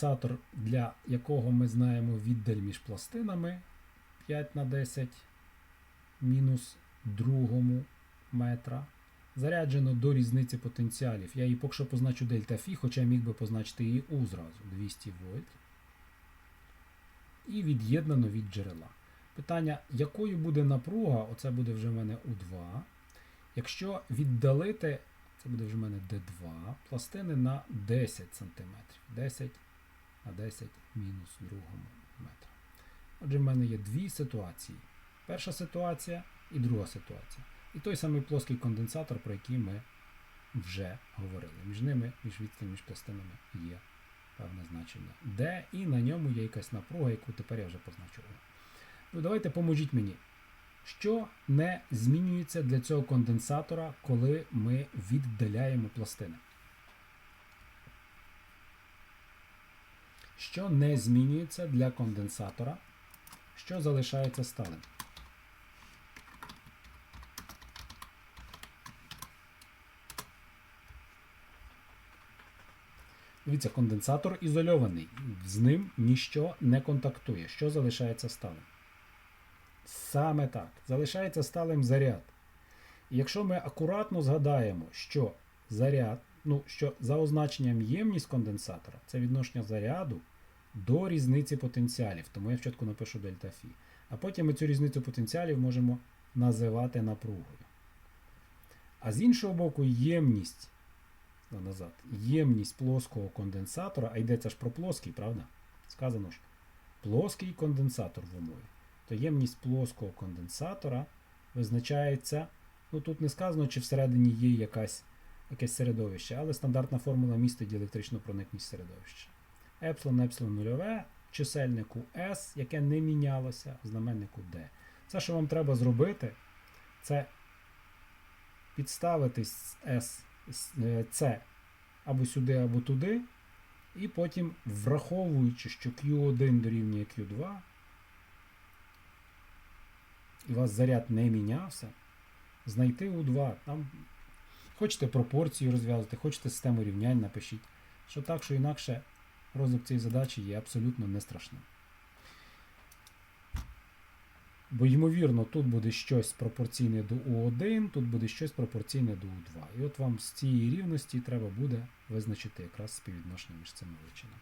конденсатор, для якого ми знаємо віддаль між пластинами 5 на 10 мінус другому метра. Заряджено до різниці потенціалів. Я її поки що позначу дельта Фі, хоча міг би позначити її У зразу 200 вольт. І від'єднано від джерела. Питання, якою буде напруга, оце буде вже в мене У2. Якщо віддалити, це буде вже в мене D2, пластини на 10 см. 10 на 10 мінус другому метра. Отже, в мене є дві ситуації. Перша ситуація і друга ситуація. І той самий плоский конденсатор, про який ми вже говорили. Між ними, між відстань між пластинами є певне значення D, і на ньому є якась напруга, яку тепер я вже позначу. Ну, давайте поможіть мені. Що не змінюється для цього конденсатора, коли ми віддаляємо пластини? Що не змінюється для конденсатора, що залишається сталим? Дивіться, конденсатор ізольований, з ним ніщо не контактує. Що залишається сталим? Саме так. Залишається сталим заряд. Якщо ми акуратно згадаємо, що заряд, ну, що за означенням ємність конденсатора це відношення заряду до різниці потенціалів. Тому я спочатку напишу дельта Фі. А потім ми цю різницю потенціалів можемо називати напругою. А з іншого боку, ємність ну, назад, ємність плоского конденсатора, а йдеться ж про плоский, правда? Сказано ж, плоский конденсатор в умові. То ємність плоского конденсатора визначається, ну тут не сказано, чи всередині є якась, якесь середовище, але стандартна формула містить електричну проникність середовища. Епсилон, епсилон нульове, чисельнику S, яке не мінялося, в знаменнику D. Все, що вам треба зробити, це підставити S, C або сюди, або туди, і потім, враховуючи, що Q1 дорівнює Q2, і у вас заряд не мінявся, знайти U2. Там хочете пропорції розв'язати, хочете систему рівнянь, напишіть. Що так, що інакше розвиток цієї задачі є абсолютно не страшним. Бо, ймовірно, тут буде щось пропорційне до У1, тут буде щось пропорційне до У2. І от вам з цієї рівності треба буде визначити якраз співвідношення між цими величинами.